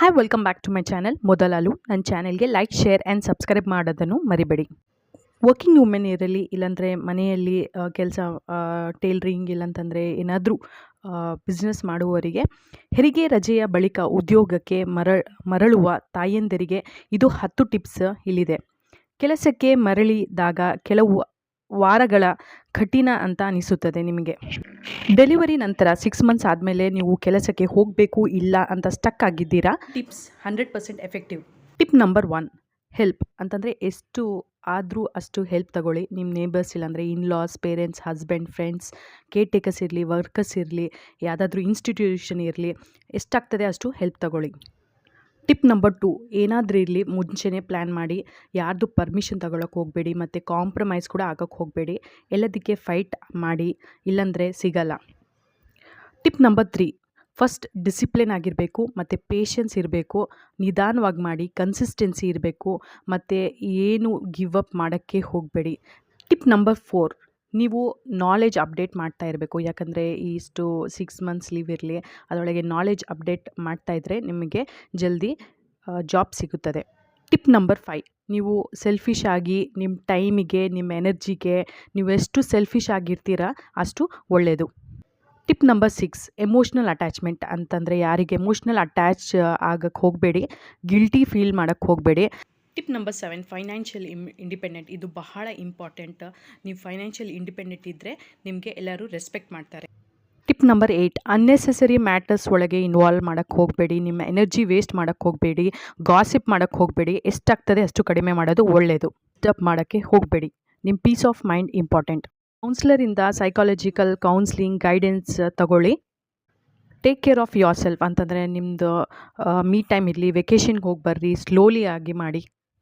Hi welcome back to my channel ಮೊದಲಲು ನನ್ನ ಚಾನಲ್ಗೆ like share and subscribe ಮಾಡೋದನ್ನು ಮರಿಬೇಡಿ. ವರ್ಕಿಂಗ್ ವುಮೆನ್ ಇರಲಿ, ಇಲ್ಲಾಂದರೆ ಮನೆಯಲ್ಲಿ ಕೆಲಸ ಟೇಲ್ರಿಂಗ್ ಇಲ್ಲಂತಂದರೆ ಏನಾದರೂ ಬಿಸ್ನೆಸ್ ಮಾಡುವವರಿಗೆ, ಹೆರಿಗೆ ರಜೆಯ ಬಳಿಕ ಉದ್ಯೋಗಕ್ಕೆ ಮರ, ಮರಳುವ ತಾಯಂದಿರಿಗೆ ಇದು ಹತ್ತು ಟಿಪ್ಸ್ ಇಲ್ಲಿದೆ. ಕೆಲಸಕ್ಕೆ ಮರಳಿದಾಗ ಕೆಲವು ವಾರಗಳ ಕಠಿಣ ಅಂತ ಅನಿಸುತ್ತದೆ ನಿಮಗೆ. ಡೆಲಿವರಿ ನಂತರ ಸಿಕ್ಸ್ ಮಂತ್ಸ್ ಆದಮೇಲೆ ನೀವು ಕೆಲಸಕ್ಕೆ ಹೋಗಬೇಕು ಇಲ್ಲ ಅಂತ ಸ್ಟಕ್ ಆಗಿದ್ದೀರಾ? Tips hundred percent effective tip number one help ಅಂತಂದರೆ ಎಷ್ಟು ಆದರೂ ಅಷ್ಟು ಹೆಲ್ಪ್ ತಗೊಳ್ಳಿ. ನಿಮ್ಮ ನೇಬರ್ಸ್ ಇಲ್ಲಾಂದರೆ in laws parents husband friends caretakers ಇರಲಿ ವರ್ಕರ್ಸ್ ಇರಲಿ ಯಾವುದಾದ್ರೂ ಇನ್ಸ್ಟಿಟ್ಯೂಷನ್ ಇರಲಿ ಎಷ್ಟಾಗ್ತದೆ ಅಷ್ಟು ಹೆಲ್ಪ್ ತಗೊಳ್ಳಿ. ಟಿಪ್ ನಂಬರ್ ಟು, ಏನಾದರೂ ಇರಲಿ, ಮುಂಚೆನೇ ಪ್ಲ್ಯಾನ್ ಮಾಡಿ. ಯಾರ್ದು ಪರ್ಮಿಷನ್ ತಗೊಳಕ್ಕೆ ಹೋಗಬೇಡಿ, ಮತ್ತು ಕಾಂಪ್ರಮೈಸ್ ಕೂಡ ಆಗೋಕ್ಕೆ ಹೋಗಬೇಡಿ. ಎಲ್ಲದಕ್ಕೆ ಫೈಟ್ ಮಾಡಿ, ಇಲ್ಲಾಂದರೆ ಸಿಗಲ್ಲ. Tip number three, first discipline ಆಗಿರಬೇಕು, ಮತ್ತು ಪೇಷನ್ಸ್ ಇರಬೇಕು, ನಿಧಾನವಾಗಿ ಮಾಡಿ, ಕನ್ಸಿಸ್ಟೆನ್ಸಿ ಇರಬೇಕು, ಮತ್ತು ಏನು ಗಿವ್ ಅಪ್ ಮಾಡೋಕ್ಕೆ ಹೋಗಬೇಡಿ. ಟಿಪ್ ನಂಬರ್ ಫೋರ್ ನೀವು ನಾಲೆಜ್ ಅಪ್ಡೇಟ್ ಮಾಡ್ತಾ ಇರಬೇಕು. ಯಾಕಂದರೆ ಇಷ್ಟು ಸಿಕ್ಸ್ ಮಂತ್ಸ್ ಲೀವ್ ಇರಲಿ, ಅದರೊಳಗೆ ನಾಲೆಜ್ ಅಪ್ಡೇಟ್ ಮಾಡ್ತಾ ಇದ್ದರೆ ನಿಮಗೆ ಜಲ್ದಿ ಜಾಬ್ ಸಿಗುತ್ತದೆ. ಟಿಪ್ ನಂಬರ್ ಫೈ ನೀವು ಸೆಲ್ಫಿಶ್ ಆಗಿ ನಿಮ್ಮ ಟೈಮಿಗೆ ನಿಮ್ಮ ಎನರ್ಜಿಗೆ ನೀವು ಎಷ್ಟು ಸೆಲ್ಫಿಶ್ ಆಗಿರ್ತೀರಾ ಅಷ್ಟು ಒಳ್ಳೆಯದು tip number six emotional attachment ಅಂತಂದರೆ ಯಾರಿಗೆ ಎಮೋಷ್ನಲ್ ಅಟ್ಯಾಚ್ ಆಗಕ್ಕೆ ಹೋಗಬೇಡಿ ಗಿಲ್ಟಿ ಫೀಲ್ ಮಾಡೋಕ್ಕೆ ಹೋಗಬೇಡಿ. ಟಿಪ್ ನಂಬರ್ ಸೆವೆನ್ ಫೈನಾನ್ಷಿಯಲ್ ಇಮ್ ಇಂಡಿಪೆಂಡೆಂಟ್ ಇದು ಬಹಳ ಇಂಪಾರ್ಟೆಂಟ್ ನೀವು ಫೈನಾನ್ಷಿಯಲ್ ಇಂಡಿಪೆಂಡೆಂಟ್ ಇದ್ದರೆ ನಿಮಗೆ ಎಲ್ಲರೂ ರೆಸ್ಪೆಕ್ಟ್ ಮಾಡ್ತಾರೆ. Tip number eight unnecessary matters ಒಳಗೆ ಇನ್ವಾಲ್ವ್ ಮಾಡೋಕ್ಕೆ ಹೋಗಬೇಡಿ. ನಿಮ್ಮ ಎನರ್ಜಿ ವೇಸ್ಟ್ ಮಾಡೋಕ್ಕೆ ಹೋಗಬೇಡಿ. ಗಾಸಿಪ್ ಮಾಡೋಕ್ಕೆ ಹೋಗಬೇಡಿ. ಎಷ್ಟಾಗ್ತದೆ ಅಷ್ಟು ಕಡಿಮೆ ಮಾಡೋದು ಒಳ್ಳೆಯದು ಸ್ಟಪ್ ಮಾಡೋಕ್ಕೆ ಹೋಗಬೇಡಿ. ನಿಮ್ಮ ಪೀಸ್ ಆಫ್ ಮೈಂಡ್ ಇಂಪಾರ್ಟೆಂಟ್ ಕೌನ್ಸಿಲರಿಂದ ಸೈಕಾಲಜಿಕಲ್ ಕೌನ್ಸ್ಲಿಂಗ್ ಗೈಡೆನ್ಸ್ ತಗೊಳ್ಳಿ. Take care of yourself ಅಂತಂದರೆ ನಿಮ್ಮದು ಮೀ ಟೈಮ್ ಇರಲಿ ವೆಕೇಷನ್ಗೆ ಹೋಗಿ ಬರ್ರಿ ಸ್ಲೋಲಿ ಆಗಿ ಮಾಡಿ.